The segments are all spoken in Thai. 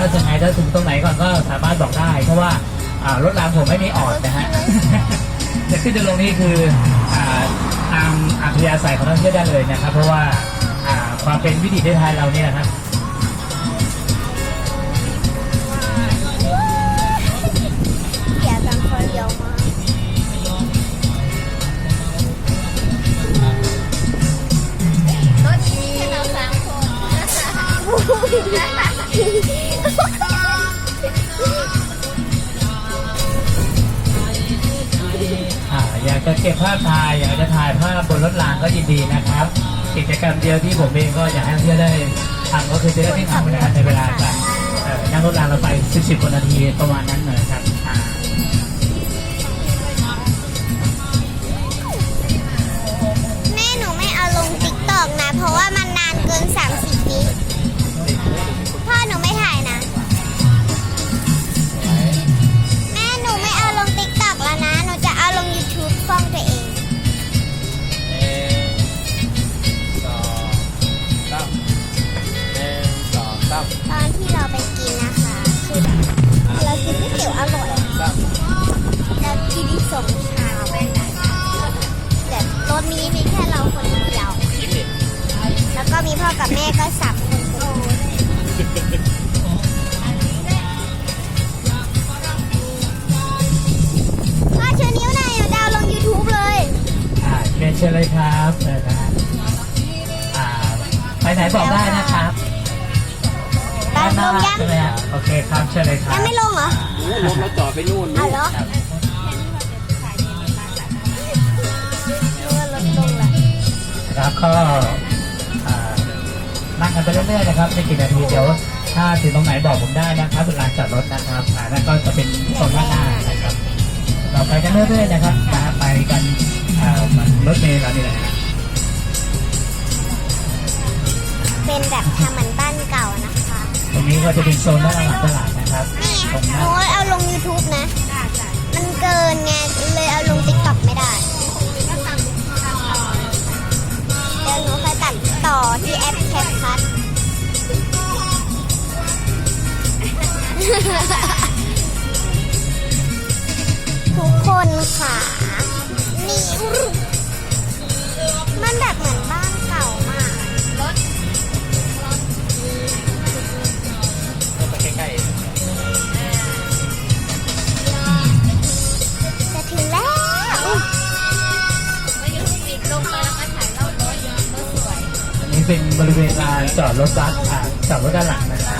ถ้าจะไงถ้าถึงตรงไหนก่อนก็สามารถบอกได้ เพราะว่าารถรางผมไม่มีออดนะฮะจะขึ้นจะลงนี่คืออ่าตามอัธยาศัยของนักท่องเที่ยวได้เลยนะครับ เพราะว่าอ่าความเป็นวิถีไทยเราเนี่ยนะครับ เก็บภาพถ่ายอยากจะถ่ายภาพบนรถรางก็ยินดีนะครับ กิจกรรมเดียวที่ผมเองก็อยากให้นักท่องเที่ยวได้ทำก็คือจะได้ไม่ทำนะครับในเวลาการเออนั่งรถรางเราไป 10ๆกว่านาทีประมาณนั้นนะครับ มีพ่อกับแม่ก็สามคนโอ้พ่อเชิญนิ้วหน่อยดาวลง YouTube เลย อ่าเรียนเชิญเลยครับเออนะฮะอ่าไปไหนบอกได้นะครับไปลงยัง ใช่ไหมฮะโอเคครับเชิญเลยครับยังไม่ลงเหรอรถเราจอดไปนู่นเอาเหรอครับนึกว่ารถลงละครับก็อ่า นั่งกันไปเรื่อยๆนะครับในกี่นาทีเดี๋ยวถ้าถึงตรงไหนบอกผมได้นะครับเป็นลานจอดรถนะครับอ่านั่นก็จะเป็นโซนด้านหน้านะครับ เราไปกันเรื่อยๆนะครับนะไปกันอ่ามันรถเมล์เรานี่แหละฮะเป็นแบบทำเหมือนบ้านเก่านะคะ ตรงนี้ก็จะเป็นโซนด้านหลังตลาดนะครับนี่ตรงหนั้นูนเอาลง YouTube นะ ทุกคนค่ะ นี่มันแบบเหมือนบ้านเก่ามากใกล้จะถึงแล้วอุ๊ยอันนี้เป็นบริเวณลานจอดรถบัสอ่าจอดรถด้านหลังนะครับ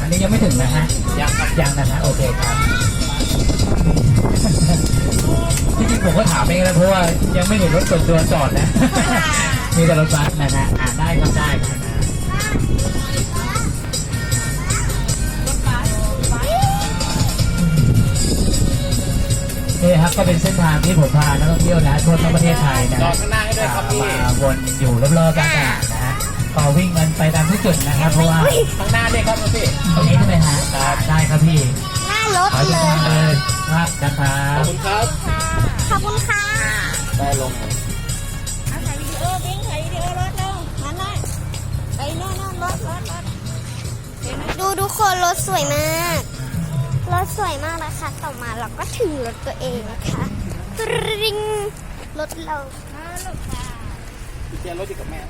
อันนี้ยังไม่ถึงนะฮะยังครับยังนะฮะโอเคครับที่จริงผมก็ถามเองนะเพราะว่ายังไม่เห็นรถส่วนตัวจอดนะ มีแต่รถบัสนะฮะอ่าได้ครับได้ครับนะนี่ครับก็เป็นเส้นทางที่ผมพานักท่องเที่ยวนะทั่วทั้งประเทศไทยนะจอฮะดข้างหน้าให้ด้วยครับพี่มาวนอยู่รอบๆกันนะฮะ ก็วิ่งกันไปตามทุกจุดนะครับ เพราะว่าข้างหน้าด้วยครับพี่ตรงนี้ใช่ไหมฮะได้ครับพี่หน้ารถขอเลทุกยท่านเลยครับนะครัขอบบคุณครับ ขอบคุณค่ะได้ลง เอาถ่ายวิดีโอบิ้งถ่ายวิดีโอรถลงนั่นน่ะไปโน่นโน่นรถรถรถดูทุกคนรถสวยมาก รถสวยมากนะคะ ต่อมาเราก็ถึงรถตัวเองนะคะตริงรถเรา มาลูกค่ะ พี่เจียรถอยู่กับแม่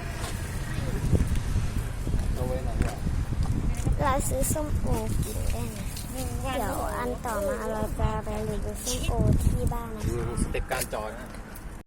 เราซื้อส้มโอกินได้นะเดี๋ยวอันต่อมาเราจะไปรีวิวส้มโอที่บ้านนะดูสเต็ปการจอดนะ